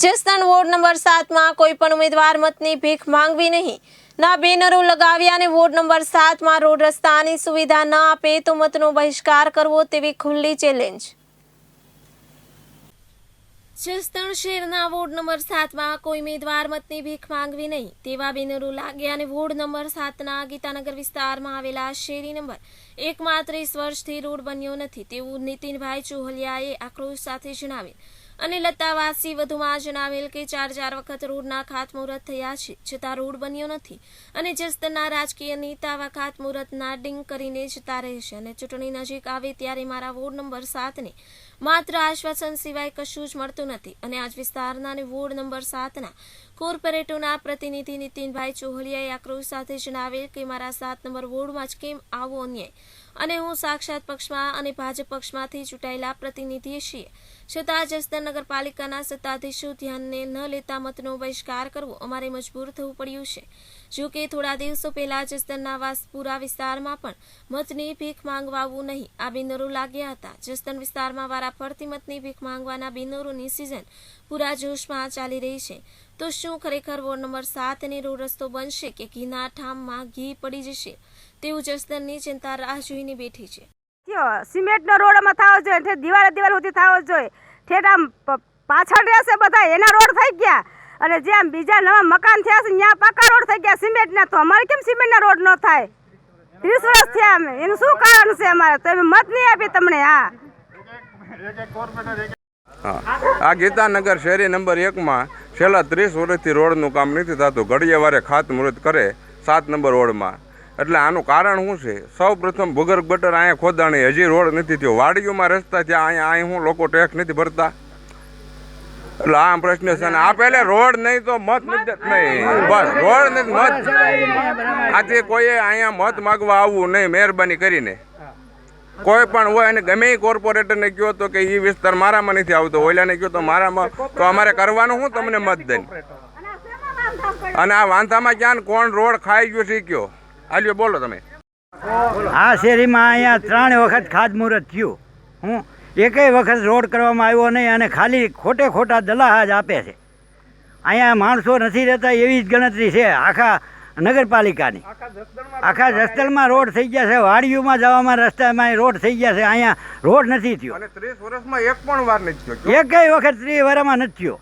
Jasdan ward number સાતમાં કોઈ પણ ઉમેદવાર મતની ભીખ માંગવી નહીં. ના બેનરો લગાવ્યા અને વોર્ડ નંબર સાતમાં રોડ રસ્તાની સુવિધા ન આપે તો મતનો બહિષ્કાર કરવો તેવી ખુલ્લી ચેલેન્જ. જસદણ શહેરના વોર્ડ નંબર સાતમાં કોઈ ઉમેદવાર મતની ભીખ માંગવી નહીં. તેવા બેનરો લાગ્યા અને વોર્ડ નંબર સાતના ગીતાનગર વિસ્તારમાં આવેલા શેરી નંબર એકમાં ત્રીસ વર્ષથી રોડ બન્યો નથી. તેવું નીતિનભાઈ ચોહલિયાએ આક્રોશ સાથે જણાવેલ અને લતાવાસી વધુમાં જણાવેલ કે ચાર ચાર વખત રોડના ખાતમુહૂર્ત થયા છે, છતાં રોડ બન્યો નથી અને જસ્તના રાજકીય નેતા આવા ખાતમુહૂર્તના ડિંગ કરીને જતા રહેશે અને ચૂંટણી નજીક આવે ત્યારે મારા વોર્ડ નંબર સાતને માત્ર આશ્વાસન સિવાય કશું જ મળતું નથી અને આજ વિસ્તારના વોર્ડ નંબર સાતના કોર્પોરેટોના પ્રતિનિધિ નીતિનભાઈ ચોહલિયાએ આક્રોશ સાથે જણાવેલ કે મારા સાત નંબર વોર્ડમાં જ કેમ આવો અન્યાય? અને હું સાક્ષાત પક્ષમાં અને ભાજપ પક્ષમાંથી ચૂંટાયેલા પ્રતિનિધિ છીએ. છતાં જસદણ નગરપાલિકાના સત્તાધીશો ધ્યાનને ન લેતા મતનો બહિષ્કાર કરવો અમારે મજબૂર થવું પડ્યું છે. જો કે થોડા દિવસો પહેલા જસદણના વાસપુરા વિસ્તારમાં પણ મતની ભીખ માંગવા આવવું નહીં, આ બિંદરો લાગ્યા હતા. જસદણ વિસ્તારમાં વારા ફરતી મતની ભીખ માંગવાના બેનરોની સિઝન પૂરા જોશમાં ચાલી રહી છે. તો શું ખરેખર વોર્ડ નંબર સાતની રોડ રસ્તો બનશે કે ઘીના ઠામમાં ઘી પડી જશે? તેવું જસદનની ચિંતા રાહ જોઈને બેઠી છે. સિમેન્ટનો રોડમાં થવો જોઈએ, ઠેઠ દિવાલ સુધી થવો જોઈએ. ઠેઠ આમ પાછળ રહેશે બધા, એના રોડ થઈ ગયા. અને જે આમ બીજા નવા મકાન થયા છે ત્યાં પાકા રોડ થઈ ગયા સિમેન્ટના. તો અમારે કેમ સિમેન્ટના રોડ ન થાય? ત્રીસ વર્ષ થયા અમે. એનું શું કારણ છે અમારે? તો મત નહીં આપી તમને, હા. આ ગીતાનગર શેરી નંબર એકમાં છેલ્લા ત્રીસ વર્ષથી રોડનું કામ નથી થતું. ઘડીએ વારે ખાતમુહૂર્ત કરે સાત નંબર રોડમાં એટલે આનું કારણ શું છે? સૌ પ્રથમ ભૂગર્ભ ગટર અહીંયા ખોદાણી. હજી રોડ નથી થયો. વાડીઓમાં રસ્તા થયા અહીંયા અહીં હું લોકો ટેક્સ નથી ભરતા. એટલે આ પ્રશ્ન છે. આ પહેલે રોડ નહીં તો મત નહીં. બસ. રોડ નથી, મત. આથી કોઈએ અહીંયા મત માગવા આવવું નહીં. મહેરબાની કરીને. કોઈ પણ હોય અને ગમે એ કોર્પોરેટરને કહો તો કે એ વિસ્તાર મારામાં નથી આવતો ઓલાને કહો તો મારામાં તો અમારે કરવાનું શું? તમને મત દઈને અને આ વાંધામાં ક્યાં કોણ રોડ ખાઈ ગયો છે ઈ કયો હાલ્યો બોલો તમે. આ શેરીમાં અહીંયા ત્રણ વખત ખાતમુહૂર્ત થયું. હું એકેય વખત રોડ કરવામાં આવ્યો નહીં અને ખાલી ખોટે ખોટા દલાહા જ આપે છે. અહીંયા માણસો નથી રહેતા એવી જ ગણતરી છે. આખા નગરપાલિકાની. આખા જસદણમાં રોડ થઈ ગયા છે વાડીઓમાં જવામાં રસ્તામાં રોડ થઈ ગયા છે અહીંયા રોડ નથી થયો. ત્રીસ વર્ષમાં એક પણ વાર નથી થયો. એકેય વખત ત્રીસ વર્ષમાં નથી થયો.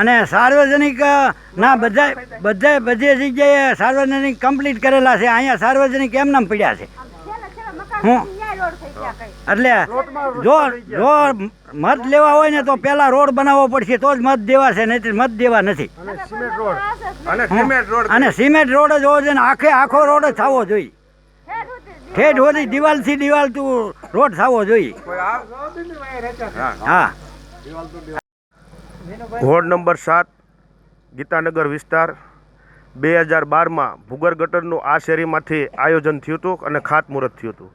અને સાર્વજનિક ના બધા બધા બધી જગ્યાએ સાર્વજનિક કમ્પ્લીટ કરેલા છે અહીંયા સાર્વજનિક એમ નામ પડ્યા છે. હું? એટલે જો જો મત લેવા હોય ને તો પેલા રોડ બનાવવો પડશે તો જ મત દેવા છે નહીં તો મત દેવા નથી. અને સિમેન્ટ રોડ. અને સિમેન્ટ રોડ જ હોવો જોઈએ ને આખે આખો રોડ જ થવો જોઈએ. ઠેઠ સુધી દિવાલથી દિવાલ તું રોડ થવો જોઈએ. હા હા. વોર્ડ નંબર સાત ગીતાનગર વિસ્તાર. બે હજાર બારમાં ભૂગર ગટરનું આ શેરીમાંથી આયોજન થયું હતું અને ખાતમુહૂર્ત થયું હતું.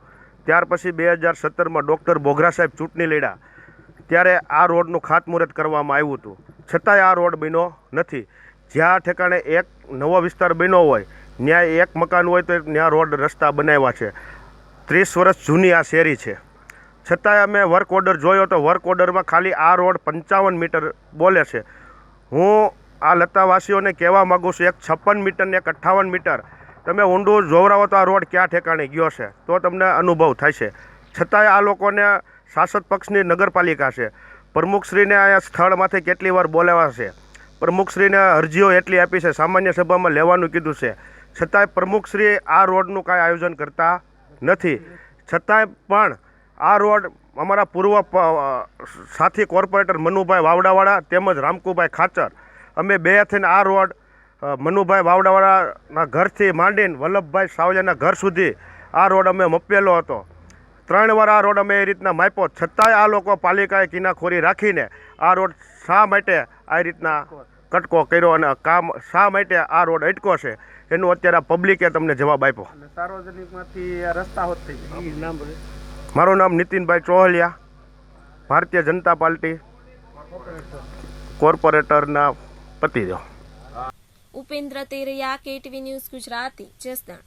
ત્યાર પછી બે હજાર સત્તરમાં ડૉક્ટર બોઘરા સાહેબ ચૂંટણી લડ્યા. ત્યારે આ રોડનું ખાતમુહૂર્ત કરવામાં આવ્યું હતું. છતાંય આ રોડ બન્યો નથી. જ્યાં ઠેકાણે એક નવો વિસ્તાર બન્યો હોય ત્યાં એક મકાન હોય તો ત્યાં રોડ રસ્તા બનાવ્યા છે. ત્રીસ વર્ષ જૂની આ શેરી છે. છતાંય અમે વર્ક ઓર્ડર જોયો તો વર્ક ઓર્ડરમાં ખાલી આ રોડ પંચાવન મીટર બોલે છે. હું આ લતાવાસીઓને કહેવા માગું છું, એક છપ્પન મીટર ને એક અઠ્ઠાવન મીટર તમે ઊંડું જોવરાવો તો આ રોડ ક્યાં ઠેકાણે ગયો છે? તો તમને અનુભવ છે છતાંય આ લોકોને શાસક પક્ષની નગરપાલિકા છે. પ્રમુખશ્રીને અહીંયા સ્થળમાંથી કેટલી વાર બોલાવ્યા છે. પ્રમુખશ્રીને અરજીઓ એટલી આપી છે, સામાન્ય સભામાં લેવાનું કીધું છે. છતાંય પ્રમુખશ્રી આ રોડનું કાંઈ આયોજન કરતા નથી. છતાંય પણ આ રોડ અમારા પૂર્વ સાથી કોર્પોરેટર મનુભાઈ વાવડાવાળા તેમજ રામકુભાઈ ખાચર. અમે બે થઈને આ રોડ મનુભાઈ વાવડાવાળાના ઘરથી માંડીને વલ્લભભાઈ સાવલિયાના ઘર સુધી આ રોડ અમે મપેલો હતો. ત્રણ વાર આ રોડ અમે એ રીતના માપ્યો. છતાંય આ લોકો પાલિકાએ કિનાખોરી રાખીને આ રોડ શા માટે આ રીતના કટકો કર્યો અને કામ શા માટે આ રોડ અટકો છે એનું અત્યારે પબ્લિકે તમને જવાબ આપ્યો. સાર્વજનિકમાંથી રસ્તા હોત થઈ. મારું નામ નીતિનભાઈ ચોહલિયા ભારતીય જનતા પાર્ટી કોર્પોરેટરના પતિદેવ ઉપેન્દ્ર તેરૈયા કેટીવી ન્યૂઝ ગુજરાતી જસદણ.